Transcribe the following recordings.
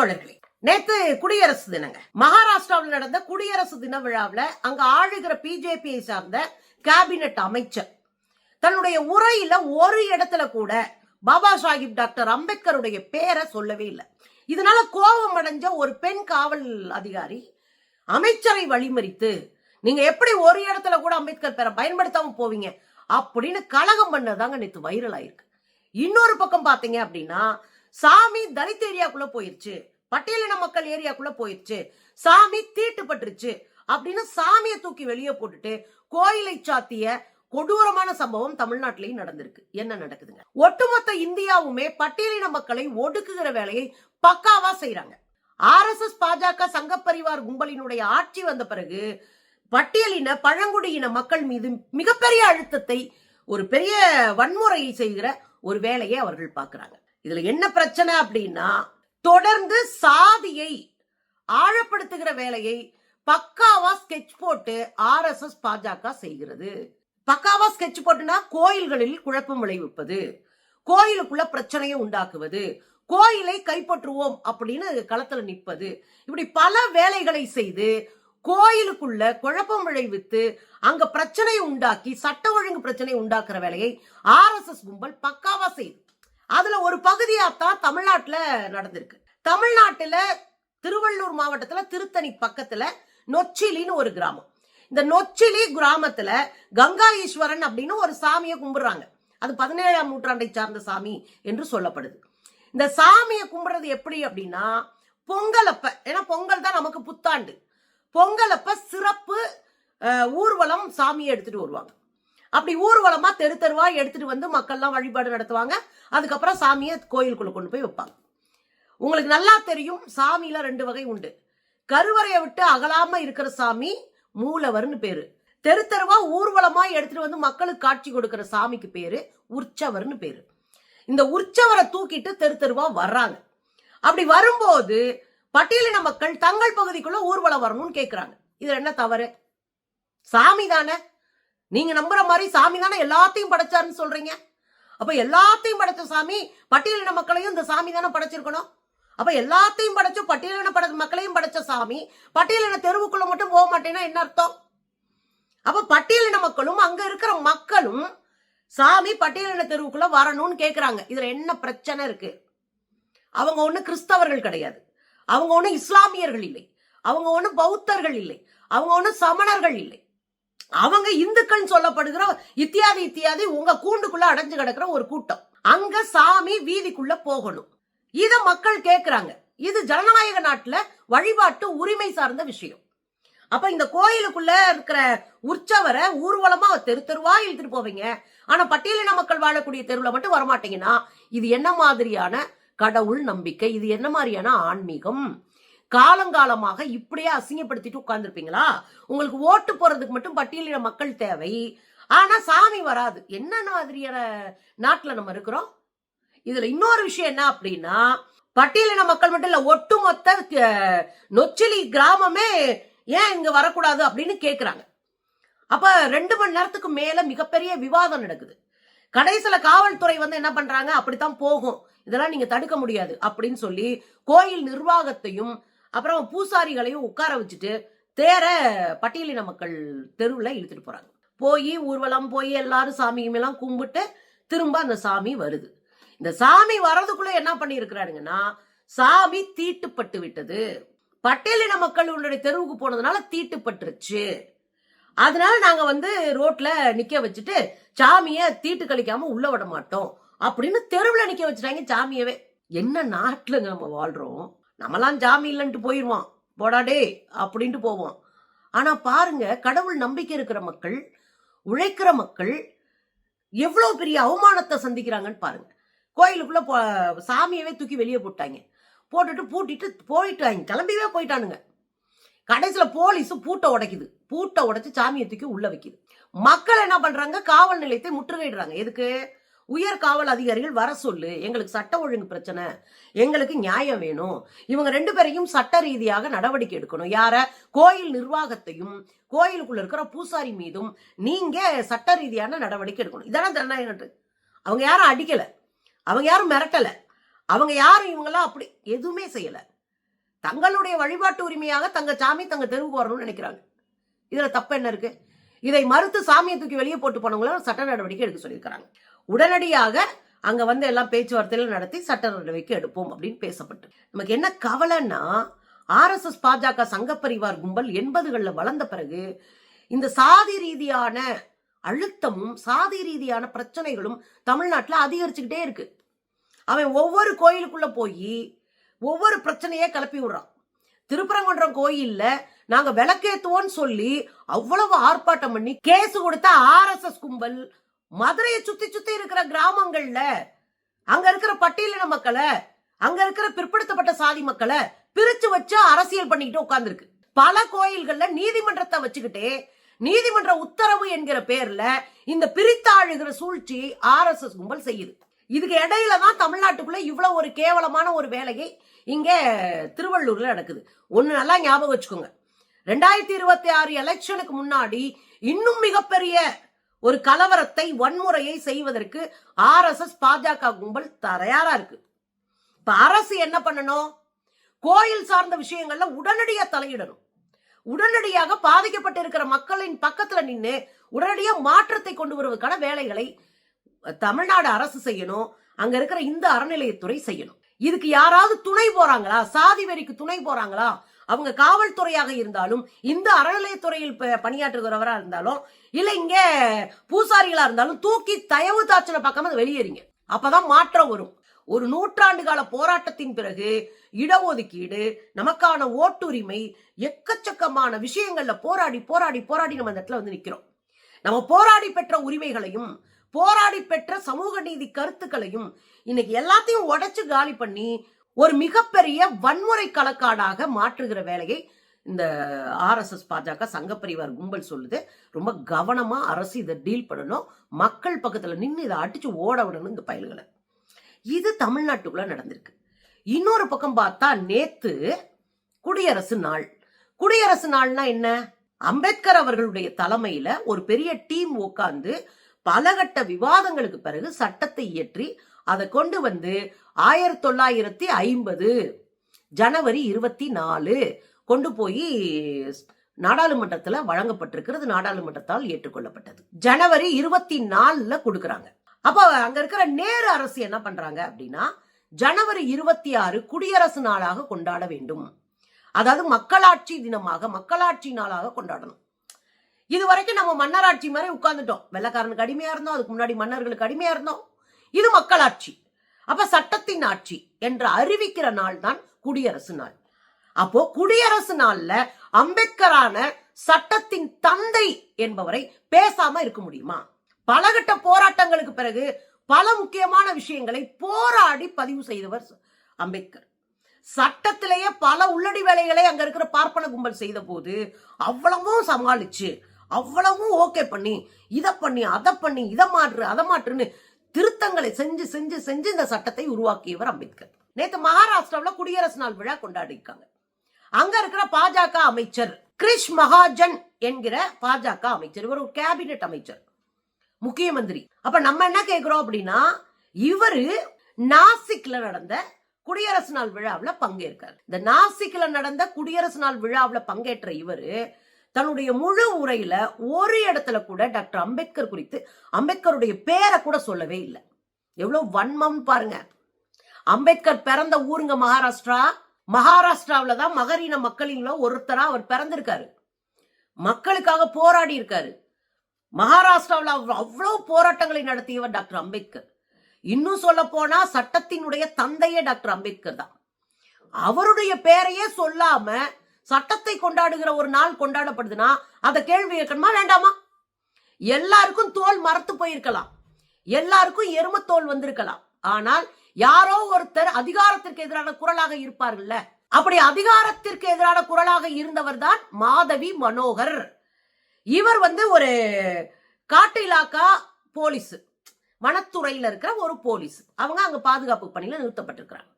தோழர்களே நேத்து குடியரசு தினங்க. மகாராஷ்டிராவில் நடந்த குடியரசு தின விழாவில் அங்க ஆளுகிற பிஜேபியை சார்ந்த கேபினெட் அமைச்சர். தன்னுடைய உரையில ஒரு இடத்துல கூட பாபா சாஹிப் டாக்டர் அம்பேத்கருடைய பேரை சொல்லவே இல்லை. இதனால கோபம் அடைஞ்ச ஒரு பெண் காவல் அதிகாரி அமைச்சரை வழிமறித்து நீங்க எப்படி ஒரு இடத்துல கூட அம்பேத்கர் பேரை பயன்படுத்தாம போவீங்க? அப்படின்னு கலகம் பண்ணதாங்க நேத்து வைரல் ஆயிருக்கு. இன்னொரு பக்கம் பாத்தீங்க அப்படின்னா சாமி தலித் ஏரியாக்குள்ள போயிருச்சு. பட்டியலின மக்கள் ஏரியாக்குள்ள போயிருச்சு. சாமி தீட்டுப்பட்டுருச்சு. அப்படின்னு சாமியை தூக்கி வெளியே போட்டுட்டு கோயிலை சாத்திய கொடூரமான சம்பவம் தமிழ்நாட்டிலையும் நடந்திருக்கு. என்ன நடக்குதுங்க? ஒட்டுமொத்த இந்தியாவுமே பட்டியலின மக்களை ஒடுக்குகிற வேலையை பக்காவா செய்றாங்க. ஆர்எஸ்எஸ் பாஜக சங்கப்பரிவார் கும்பலினுடைய ஆட்சி வந்த பிறகு பட்டியலின பழங்குடியின மக்கள் மீது மிகப்பெரிய அழுத்தத்தை ஒரு பெரிய வன்முறையை செய்கிற ஒரு வேலையை அவர்கள் பார்க்குறாங்க. இதுல என்ன பிரச்சனை அப்படின்னா தொடர்ந்து சாதியை ஆழப்படுத்துகிற வேலையை பக்காவா ஸ்கெட்ச் போட்டு ஆர்எஸ்எஸ் பாஜக செய்கிறது. பக்காவா ஸ்கெட்ச் போட்டுனா கோயில்களில் குழப்பம் விளைவிப்பது கோயிலுக்குள்ள பிரச்சனையை உண்டாக்குவது கோயிலை கைப்பற்றுவோம் அப்படின்னு களத்துல நிற்பது இப்படி பல வேலைகளை செய்து கோயிலுக்குள்ள குழப்பம் விளைவித்து அங்க பிரச்சனையை உண்டாக்கி சட்ட ஒழுங்கு பிரச்சனை உண்டாக்குற வேலையை ஆர்எஸ்எஸ் கும்பல் பக்காவா செய்யுது அதுல ஒரு பகுதியாகத்தான் தமிழ்நாட்டில் நடந்திருக்கு. தமிழ்நாட்டில் திருவள்ளூர் மாவட்டத்தில் திருத்தணி பக்கத்தில் நொச்சிலின்னு ஒரு கிராமம். இந்த நொச்சிலி கிராமத்தில் கங்கா ஈஸ்வரன் அப்படின்னு ஒரு சாமியை கும்பிடுறாங்க. அது பதினேழாம் நூற்றாண்டை சார்ந்த சாமி என்று சொல்லப்படுது. இந்த சாமியை கும்பிடுறது எப்படி அப்படின்னா பொங்கலப்ப ஏன்னா பொங்கல் தான் நமக்கு புத்தாண்டு. பொங்கலப்ப சிறப்பு ஊர்வலம் சாமியை எடுத்துட்டு வருவாங்க. அப்படி ஊர்வலமா தெரு தெருவா எடுத்துட்டு வந்து மக்கள்லாம் வழிபாடு நடத்துவாங்க. அதுக்கப்புறம் சாமியை கோயிலுக்குள்ள கொண்டு போய் வைப்பாங்க. உங்களுக்கு நல்லா தெரியும் சாமியில ரெண்டு வகை உண்டு. கருவறையை விட்டு அகலாம இருக்கிற சாமி மூலவர்னு பேரு. தெரு தெருவா ஊர்வலமா எடுத்துட்டு வந்து மக்களுக்கு காட்சி கொடுக்கிற சாமிக்கு பேரு உற்சவர்னு பேரு. இந்த உற்சவரை தூக்கிட்டு தெரு தெருவா வர்றாங்க. அப்படி வரும்போது பட்டியலின மக்கள் தங்கள் பகுதிக்குள்ள ஊர்வலம் வரணும்னு கேக்குறாங்க. இது என்ன தவறு? சாமி தானே. நீங்க நம்புற மாதிரி சாமி தானே எல்லாத்தையும் படைச்சாருன்னு சொல்றீங்க? அப்ப எல்லாத்தையும் படைச்ச சாமி பட்டியலின மக்களையும் இந்த சாமி தானே படைச்சிருக்கணும்? அப்ப எல்லாத்தையும் படைச்சு பட்டியலின பட மக்களையும் படைச்ச சாமி பட்டியலின தெருவுக்குள்ள மட்டும் போக மாட்டேன்னா என்ன அர்த்தம்? அப்ப பட்டியலின மக்களும் அங்க இருக்கிற மக்களும் சாமி பட்டியலின தெருவுக்குள்ள வரணும்னு கேக்குறாங்க. இதுல என்ன பிரச்சனை இருக்கு? அவங்க ஒண்ணு கிறிஸ்தவர்கள் கிடையாது. அவங்க ஒண்ணு இஸ்லாமியர்கள் இல்லை. அவங்க ஒண்ணு பௌத்தர்கள் இல்லை. அவங்க ஒண்ணு சமணர்கள் இல்லை. அவங்க இந்துக்கள் சொல்லப்படுகிற இத்தியாதி இத்தியாதி உங்க கூண்டுக்குள்ள அடைஞ்சு கிடக்கிற ஒரு கூட்டம். அங்க சாமி வீதிக்குள்ள போகணும். இத மக்கள் கேக்குறாங்க. இது ஜனநாயக நாட்டுல வழிபாட்டு உரிமை சார்ந்த விஷயம். அப்ப இந்த கோயிலுக்குள்ள இருக்கிற உற்சவரை ஊர்வலமா தெரு தெருவா இழுத்துட்டு போவீங்க. ஆனா பட்டியலின மக்கள் வாழக்கூடிய தெருவுல மட்டும் வரமாட்டீங்கன்னா இது என்ன மாதிரியான கடவுள் நம்பிக்கை? இது என்ன மாதிரியான ஆன்மீகம்? காலங்காலமாக இப்படியே அசிங்கப்படுத்திட்டு உட்கார்ந்துருப்பீங்களா? உங்களுக்கு ஓட்டு போறதுக்கு மட்டும் பட்டியலின மக்கள் தேவை. ஆனா சாமி வராது. என்ன மாதிரியான நாட்டுல நம்ம இருக்கிறோம்? இதுல இன்னொரு விஷயம் என்ன அப்படின்னா பட்டியலின மக்கள் மட்டும் இல்ல ஒட்டுமொத்த நொச்சிலி கிராமமே ஏன் இங்க வரக்கூடாது அப்படின்னு கேக்குறாங்க. அப்ப ரெண்டு மணி நேரத்துக்கு மேல மிகப்பெரிய விவாதம் நடக்குது. கடைசியில காவல்துறை வந்து என்ன பண்றாங்க? அப்படித்தான் போகும். இதெல்லாம் நீங்க தடுக்க முடியாது அப்படின்னு சொல்லி கோயில் நிர்வாகத்தையும் அப்புறம் பூசாரிகளையும் உட்கார வச்சுட்டு தேர பட்டியலின மக்கள் தெருவில் இழுத்துட்டு போறாங்க. போய் ஊர்வலம் போய் எல்லாரும் சாமியுமெல்லாம் கும்பிட்டு திரும்ப அந்த சாமி வருது. இந்த சாமி வர்றதுக்குள்ள என்ன பண்ணியிருக்கிறாருங்கன்னா சாமி தீட்டுப்பட்டு விட்டது. பட்டியலின மக்கள் உங்களுடைய தெருவுக்கு போனதுனால தீட்டுப்பட்டுருச்சு. அதனால நாங்க வந்து ரோட்ல நிக்க வச்சுட்டு சாமிய தீட்டு கழிக்காம உள்ள விட மாட்டோம். அப்படின்னு தெருவுல நிக்க வச்சுட்டாங்க சாமியவே. என்ன நாட்டுல நம்ம வாழ்றோம்? நம்மலாம் ஜாமி இல்லைன்ட்டு போயிடுவோம் போடாடே அப்படின்ட்டு போவோம் ஆனால் பாருங்க கடவுள் நம்பிக்கை இருக்கிற மக்கள் உழைக்கிற மக்கள் எவ்வளோ பெரிய அவமானத்தை சந்திக்கிறாங்கன்னு பாருங்க. கோயிலுக்குள்ள போ- சாமியவே தூக்கி வெளியே போட்டாங்க. போட்டுட்டு பூட்டிட்டு போயிட்டாங்க. கிளம்பிவே போயிட்டானுங்க. கடைசியில் போலீஸும் பூட்டை உடைக்குது. பூட்டை உடைச்சு சாமியை தூக்கி உள்ள வைக்குது. மக்கள் என்ன பண்றாங்க? காவல் நிலையத்தை முற்றுகையிடுறாங்க. எதுக்கு? உயர் காவல் அதிகாரிகள் வர சொல்லு. எங்களுக்கு சட்ட ஒழுங்கு பிரச்சனை. எங்களுக்கு நியாயம் வேணும். இவங்க ரெண்டு பேரையும் சட்ட ரீதியாக நடவடிக்கை எடுக்கணும். யார? கோயில் நிர்வாகத்தையும் கோயிலுக்குள்ள இருக்கிற பூசாரி மீதும் நீங்க சட்ட ரீதியான நடவடிக்கை எடுக்கணும். இதெல்லாம் தண்டனை அவங்க யாரும் அடிக்கல. அவங்க யாரும் மிரட்டல. அவங்க யாரும் இவங்கெல்லாம் அப்படி எதுவுமே செய்யல. தங்களுடைய வழிபாட்டு உரிமையாக தங்க சாமி தங்க தெருவுக்கு வரணும்னு நினைக்கிறாங்க. இதுல தப்பு என்ன இருக்கு? இதை மறுத்து சாமியை தூக்கி வெளியே போட்டு போனவங்கள சட்ட நடவடிக்கை எடுக்க சொல்லியிருக்கிறாங்க. உடனடியாக அங்க வந்து எல்லாம் பேச்சுவார்த்தைகள் நடத்தி சட்ட நடவடிக்கை எடுப்போம் அப்படின்னு பேசப்பட்டு. நமக்கு என்ன கவலைன்னா ஆர்எஸ்எஸ் பாஜக சங்கப்பரிவார் கும்பல் எண்பதுகளில் வளர்ந்த பிறகு இந்த சாதி ரீதியான அழுத்தமும் சாதி ரீதியான பிரச்சனைகளும் தமிழ்நாட்டில் அதிகரிச்சுக்கிட்டே இருக்கு. அவன் ஒவ்வொரு கோயிலுக்குள்ள போய் ஒவ்வொரு பிரச்சனையே கிளப்பி விடுறான். திருப்பரங்குன்றம் கோயில்ல நாங்க விளக்கேத்துவோம்னு சொல்லி அவ்வளவு ஆர்ப்பாட்டம் பண்ணி கேஸ் கொடுத்த ஆர்எஸ்எஸ் கும்பல் மதுரையை சுத்தி சுத்தி இருக்கிற கிராமங்கள்ல அங்க இருக்கிற பட்டியலின மக்களை அங்க இருக்கிற பிற்படுத்தப்பட்ட சாதி மக்களை பிரிச்சு வச்சு அரசியல் பண்ணிக்கிட்டு உட்கார்ந்துருக்கு. பல கோயில்கள்ல நீதிமன்றத்தை வச்சுக்கிட்டே நீதிமன்ற உத்தரவு என்கிற பேர்ல இந்த பிரித்தாழுகிற சூழ்ச்சி ஆர்எஸ்எஸ் கும்பல் செய்யுது. இதுக்கு இடையில தான் தமிழ்நாட்டுக்குள்ள இவ்வளவு ஒரு கேவலமான ஒரு வேலையை இங்க திருவள்ளூர்ல நடக்குது. ஒண்ணு நல்லா ஞாபகம் வச்சுக்கோங்க. ரெண்டாயிரத்தி இருபத்தி ஆறு எலெக்ஷனுக்கு முன்னாடி இன்னும் மிகப்பெரிய ஒரு கலவரத்தை வன்முறையை செய்வதற்கு ஆர்எஸ்எஸ் பாஜக கும்பல் தயாரா இருக்கு. இப்ப அரசு என்ன பண்ணணும்? கோயில் சார்ந்த விஷயங்கள்ல உடனடியா தலையிடணும். உடனடியாக பாதிக்கப்பட்டிருக்கிற மக்களின் பக்கத்துல நின்று உடனடியா மாற்றத்தை கொண்டு வருவதற்கான வேலைகளை தமிழ்நாடு அரசு செய்யணும். அங்க இருக்கிற இந்த அறநிலையத்துறை செய்யணும். இதுக்கு யாராவது துணை போறாங்களா? சாதி வெறிக்கு துணை போறாங்களா? அவங்க காவல்துறையாக இருந்தாலும் இந்த அறநிலையத்துறையில் ப- பணியாற்றுகிறவரா இருந்தாலும் இல்லை இங்கே பூசாரிகளா இருந்தாலும் தூக்கி தயவு பக்கம் அதை வெளியேறிங்க. அப்பதான் மாற்றம் வரும். ஒரு நூற்றாண்டு கால போராட்டத்தின் பிறகு இடஒதுக்கீடு நமக்கான ஓட்டுரிமை எக்கச்சக்கமான விஷயங்கள்ல போராடி போராடி போராடி நம்ம அந்த இடத்துல வந்து நிக்கிறோம். நம்ம போராடி பெற்ற உரிமைகளையும் போராடி பெற்ற சமூக நீதி கருத்துக்களையும் இன்னைக்கு எல்லாத்தையும் உடைச்சு காலி பண்ணி ஒரு மிகப்பெரிய வன்முறை கலக்காடாக மாற்றுகிற வேலையை இந்த ஆர்எஸ்எஸ் பாஜக சங்கப்பரிவார் கும்பல் சொல்லுது. ரொம்ப கவனமா அரசு இதை டீல் பண்ணணும். மக்கள் பக்கத்துல நின்று இதை அடிச்சு ஓட விடணும் இந்த பயல்களை இது தமிழ்நாட்டுக்குள்ள நடந்திருக்கு. இன்னொரு பக்கம் பார்த்தா நேத்து குடியரசு நாள். குடியரசு நாள்னா என்ன? அம்பேத்கர் அவர்களுடைய தலைமையில ஒரு பெரிய டீம் உட்கார்ந்து பலகட்ட விவாதங்களுக்கு பிறகு சட்டத்தை இயற்றி அதை கொண்டு வந்து ஆயிரத்தி தொள்ளாயிரத்தி ஐம்பது ஜனவரி இருபத்தி நாலு கொண்டு போய் நாடாளுமன்றத்துல வழங்கப்பட்டிருக்கிறது. நாடாளுமன்றத்தால் ஏற்றுக்கொள்ளப்பட்டது. ஜனவரி இருபத்தி நாலுல கொடுக்கறாங்க. அப்ப அங்க இருக்கிற நேரு அரசு என்ன பண்றாங்க அப்படின்னா ஜனவரி இருபத்தி ஆறு குடியரசு நாளாக கொண்டாட வேண்டும். அதாவது மக்களாட்சி தினமாக மக்களாட்சி நாளாக கொண்டாடணும். இது வரைக்கும் நம்ம மன்னராட்சி மாதிரி உட்காந்துட்டோம் வெள்ளக்காரனுக்கு அடிமையா இருந்தோம் அதுக்கு முன்னாடி மன்னர்களுக்கு அடிமையா இருந்தோம். இது மக்களாட்சி அப்ப சட்டத்தின் ஆட்சி என்று அறிவிக்கிற நாள் தான் குடியரசு நாள். அப்போ குடியரசு நாள்ல அம்பேத்கரான சட்டத்தின் தந்தை என்பவரை பேசாம இருக்க முடியுமா? பலகட்ட போராட்டங்களுக்கு பிறகு பல முக்கியமான விஷயங்களை போராடி பதிவு செய்தவர் அம்பேத்கர். சட்டத்திலேயே பல உள்ளடி வேலைகளை அங்க இருக்கிற பார்ப்பன கும்பல் செய்த போது அவ்வளவும் சமாளிச்சு அவ்வளவும் ஓகே பண்ணி இதை பண்ணி அதை பண்ணி இதை மாற்று அதை மாற்றுன்னு திருத்தங்களை செஞ்சு செஞ்சு செஞ்சு இந்த சட்டத்தை உருவாக்கியவர் அம்பேத்கர். நேத்து மகாராஷ்டிராவில் குடியரசு நாள் விழா கொண்டாடிருக்காங்க அங்க இருக்கிற பாஜக அமைச்சர் கிரிஷ் மகாஜன் என்கிற பாஜக அமைச்சர். இவர் ஒரு கேபினெட் அமைச்சர் முக்கிய மந்திரி அப்ப நம்ம என்ன கேட்கிறோம் அப்படின்னா இவரு நாசிக்ல நடந்த குடியரசு நாள் விழாவில் பங்கேற்கார். இந்த நாசிக்ல நடந்த குடியரசு நாள் விழாவில் பங்கேற்ற இவரு தன்னுடைய முழு உரையில ஒரு இடத்துல கூட டாக்டர் அம்பேத்கர் குறித்து அம்பேத்கருடைய பேரை கூட சொல்லவே இல்லை. எவ்வளவு வன்மம் பாருங்க. அம்பேத்கர் பிறந்த ஊருங்க மகாராஷ்டிரா. மகாராஷ்டிராவுல தான் மகரின மக்களிங்களும் ஒருத்தரா அவர் பிறந்திருக்காரு. மக்களுக்காக போராடி இருக்காரு. மகாராஷ்டிராவில் அவர் அவ்வளவு போராட்டங்களை நடத்தியவர் டாக்டர் அம்பேத்கர். இன்னும் சொல்ல போனா சட்டத்தினுடைய தந்தையே டாக்டர் அம்பேத்கர் தான். அவருடைய பேரையே சொல்லாம சட்டத்தை கொண்டாடுகிற ஒரு நாள் கொண்டாடப்படுதுன்னா அதை கேள்வி கேட்கணுமா வேண்டாமா? எல்லாருக்கும் தோல் மறத்து போயிருக்கலாம். எல்லாருக்கும் எருமத்தோல் வந்திருக்கலாம். ஆனால் யாரோ ஒருத்தர் அதிகாரத்திற்கு எதிரான குரலாக இருப்பார்கள்ல? அப்படி அதிகாரத்திற்கு எதிரான குரலாக இருந்தவர் தான் மாதவி மனோகர். இவர் வந்து ஒரு காட்டு இலாக்கா போலீஸ். வனத்துறையில இருக்கிற ஒரு போலீஸ். அவங்க அங்க பாதுகாப்பு பணியில நிறுத்தப்பட்டிருக்கிறாங்க.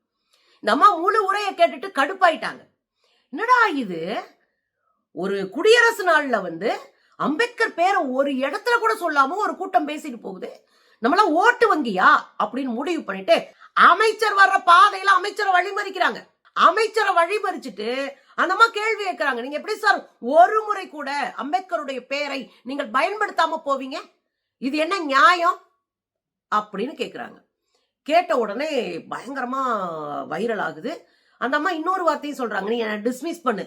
இந்த அம்மா முழு உரையை கேட்டுட்டு கடுப்பாயிட்டாங்க. என்னடா இது? ஒரு குடியரசு நாள்ல வந்து அம்பேத்கர் பேரை ஒரு இடத்துல கூட சொல்லாம ஒரு கூட்டம் பேசிட்டு போகுது. நம்மள ஓட்டு வங்கியா? அப்படின்னு முடிவு பண்ணிட்டு அமைச்சர் வர்ற பாதையில அமைச்சரை வழிமறிக்கிறாங்க. அமைச்சரை வழிமறிச்சிட்டு அந்தமா கேள்வி கேட்கிறாங்க. நீங்க எப்படி சார் ஒரு முறை கூட அம்பேத்கருடைய பெயரை நீங்கள் பயன்படுத்தாம போவீங்க? இது என்ன நியாயம்? அப்படின்னு கேக்குறாங்க கேட்ட உடனே பயங்கரமா வைரல் ஆகுது. அந்த அம்மா இன்னொரு வார்த்தையும் சொல்றாங்க நீ என்னை டிஸ்மிஸ் பண்ணு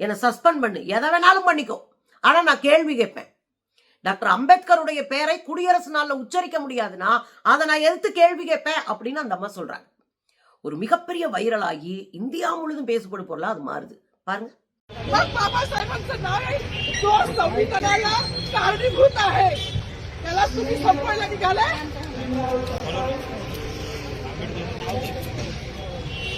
என்னை சஸ்பெண்ட் பண்ணு எதை வேணாலும் பண்ணிக்கோ ஆனா நான் கேள்வி கேட்பேன் டாக்டர் அம்பேத்கருடைய பெயரை குடியரசு நாள்ல உச்சரிக்க முடியாதுன்னா அதை நான் எதிர்த்து கேள்வி கேட்பேன் அப்படின்னு அந்த அம்மா சொல்றாங்க ஒரு மிகப்பெரிய வைரலாகி இந்தியா முழுதும் பேசப்படும் பொருளா அது மாறுது பாருங்க मग बाबासाहेबांचं नाव आहे तो संविधानाला कारणीभूत आहे त्याला तुम्ही संपवायला निघालाय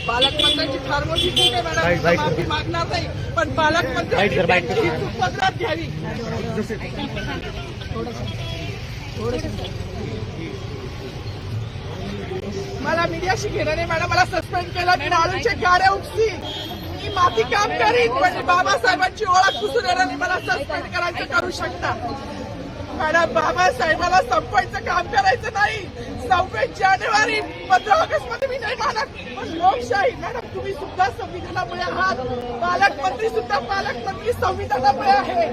पालकमंत्र्यांची फार मोठी चूक आहे मॅडम. माफी मागणार नाही पण पालकमंत्र्यांनी त्यांची चूक पदरात घ्यावी. मला मीडियाशी घेणं नाही मॅडम. मला सस्पेंड केलं मी वाळूचे गाड्या उपसी मी माती काम करीन पण बाबासाहेबांची ओळख पुसून येणार नाही. मला सस्पेंड करायचं करू शकता. मॅडम बाबासाहेबाला संपवायचं काम करायचं नाही सव्वीस जानेवारी पंधरा ऑगस्ट मध्ये मी नाही मानत पण लोकशाही मॅडम तुम्ही सुद्धा संविधानामुळे आहात पालकमंत्री सुद्धा पालकमंत्री संविधानामुळे आहे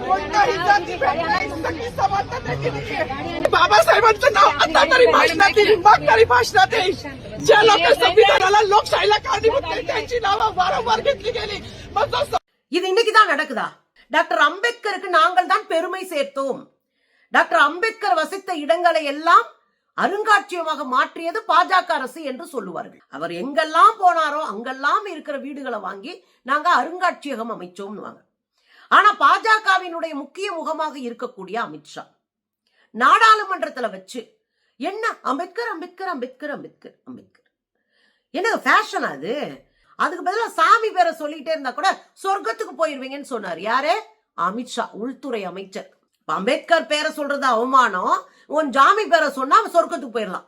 कोणताही जाती भेट नाही सगळी समानता त्याची नाहीये बाबासाहेबांचं नाव आता तरी भाषणात येईल मग तरी भाषणात येईल ज्या लोक संविधानाला लोकशाहीला कारणीभूत केली त्यांची नावं वारंवार घेतली गेली मग जो இது இன்னைக்கு தான் நடக்குதா டாக்டர் அம்பேத்கருக்கு நாங்கள் தான் பெருமை சேர்த்தோம் டாக்டர் அம்பேத்கர் வசித்த இடங்களை எல்லாம் அருங்காட்சியகமாக மாற்றியது பாஜக அரசு என்று சொல்லுவார்கள். அவர் எங்கெல்லாம் போனாரோ அங்கெல்லாம் இருக்கிற வீடுகளை வாங்கி நாங்க அருங்காட்சியகம் அமைச்சோம் ஆனா பாஜகவினுடைய முக்கிய முகமாக இருக்கக்கூடிய அமித்ஷா நாடாளுமன்றத்துல வச்சு என்ன? அம்பேத்கர் அம்பேத்கர் அம்பேத்கர் அம்பேத்கர் அம்பேத்கர். என்ன ஃபேஷன் அது? அதுக்கு பதிலாக சாமி பேரை சொல்லிட்டே இருந்தா கூட சொர்க்கத்துக்கு போயிருவீங்கன்னு சொன்னார். யாரு? அமித்ஷா உள்துறை அமைச்சர். அம்பேத்கர் பேரை சொல்றது அவமானம். உன் ஜாமி பேரை சொன்னா அவன் சொர்க்கத்துக்கு போயிடலாம்.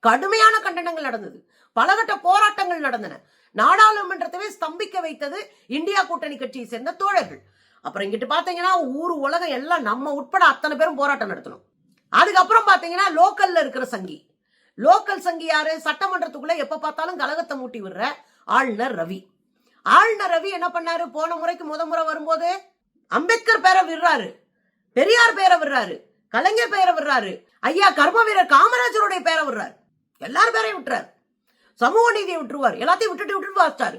கடுமையான கண்டனங்கள் நடந்தது. பலகட்ட போராட்டங்கள் நடந்தன. நாடாளுமன்றத்தவே ஸ்தம்பிக்க வைத்தது இந்தியா கூட்டணி கட்சியை சேர்ந்த தோழர்கள். அப்புறம் இங்கிட்டு பாத்தீங்கன்னா ஊர் உலகம் எல்லாம் நம்ம உட்பட அத்தனை பேரும் போராட்டம் நடத்தணும். அதுக்கப்புறம் பாத்தீங்கன்னா லோக்கல்ல இருக்கிற சங்கி. லோக்கல் சங்கி யாரு? சட்டமன்றத்துக்குள்ள எப்ப பார்த்தாலும் கலகத்தை மூட்டி விடுற ஆளுநர் ரவி. ஆளுநர் ரவி என்ன பண்ணாரு? போன முறைக்கு முத முறை வரும்போது அம்பேத்கர் பேரை விடுறாரு. பெரியார் பேரை விடுறாரு கலைஞர் பேரை விடுறாரு ஐயா கர்ம வீரர் காமராஜருடைய பேரை விடுறாரு. எல்லார் பேரையும் விட்டுறாரு. சமூக நீதியை விட்டுருவார். எல்லாத்தையும் விட்டுட்டு விட்டுட்டு வச்சாரு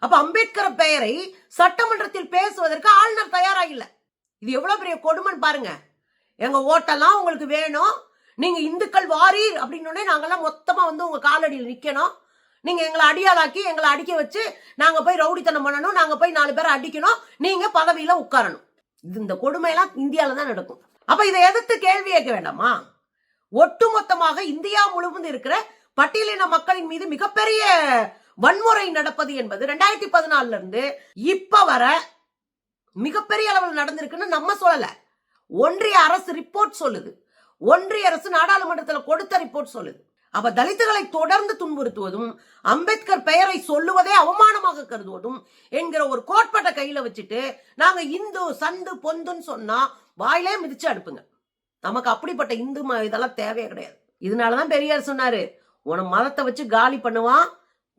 அப்ப அம்பேத்கர் பெயரை சட்டமன்றத்தில் பேசுவதற்கு ஆளுநர் தயாராக இல்லை இது எவ்வளவு பெரிய கொடுமைன்னு பாருங்க. எங்க ஓட்டெல்லாம் உங்களுக்கு வேணும். நீங்க இந்துக்கள் வாரீர் அப்படின்னு நாங்கெல்லாம் மொத்தமா வந்து உங்க காலடியில் நிக்கணும். நீங்க எங்களை அடியாளாக்கி எங்களை அடிக்க வச்சு நாங்க போய் ரவுடித்தனம் பண்ணணும். நாங்க போய் நாலு பேரை அடிக்கணும். நீங்க பதவியில உட்காரணும். இது இந்த கொடுமையெல்லாம் இந்தியாவில் தான் நடக்கும். அப்ப இதை எதிர்த்து கேள்வி கேட்க வேண்டாமா? ஒட்டுமொத்தமாக இந்தியா முழுவதும் இருக்கிற பட்டியலின மக்களின் மீது மிகப்பெரிய வன்முறை நடப்பது என்பது ரெண்டாயிரத்தி பதினாலுல இருந்து இப்ப வர மிகப்பெரிய அளவில் நடந்திருக்குன்னு நம்ம சொல்லல. ஒன்றிய அரசு ரிப்போர்ட் சொல்லுது. ஒன்றிய அரசு நாடாளுமன்றத்தில் கொடுத்த ரிப்போர்ட் சொல்லுது. அப்ப தலித்துகளை தொடர்ந்து துன்புறுத்துவதும் அம்பேத்கர் பெயரை சொல்லுவதே அவமானமாக கருதுவதும் என்கிற ஒரு கோட்பாட்டை கையில வச்சுட்டு நாங்க இந்து சந்து பொந்துன்னு சொன்னா வாயிலே மிதிச்சு அடுப்புங்க நமக்கு அப்படிப்பட்ட இந்து ம- இதெல்லாம் தேவையே கிடையாது. இதனாலதான் பெரியார் சொன்னாரு உன மதத்தை வச்சு காலி பண்ணுவான்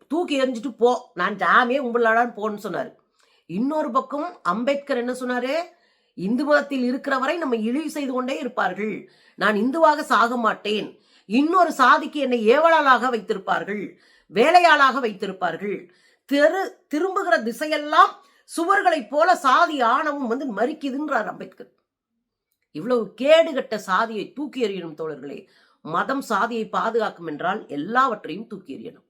தூக்கி எறிஞ்சிட்டு போ. நான் ஜாமியே உங்களாடான்னு போன்னு சொன்னாரு. இன்னொரு பக்கம் அம்பேத்கர் என்ன சொன்னாரு இந்து மதத்தில் இருக்கிற வரை நம்ம இழிவு செய்து கொண்டே இருப்பார்கள். நான் இந்துவாக சாக மாட்டேன். இன்னொரு சாதிக்கு என்னை ஏவலாளாக வைத்திருப்பார்கள் வேலையாளாக வைத்திருப்பார்கள். தெரு திரும்புகிற திசையெல்லாம் சுவர்களைப் போல சாதி ஆணவம் வந்து மறிக்குதுன்றார் அம்பேத்கர். இவ்வளவு கேடுகட்ட சாதியை தூக்கி எறியணும் தோழர்களே. மதம் சாதியை பாதுகாக்கும் என்றால் எல்லாவற்றையும் தூக்கி எறியணும்.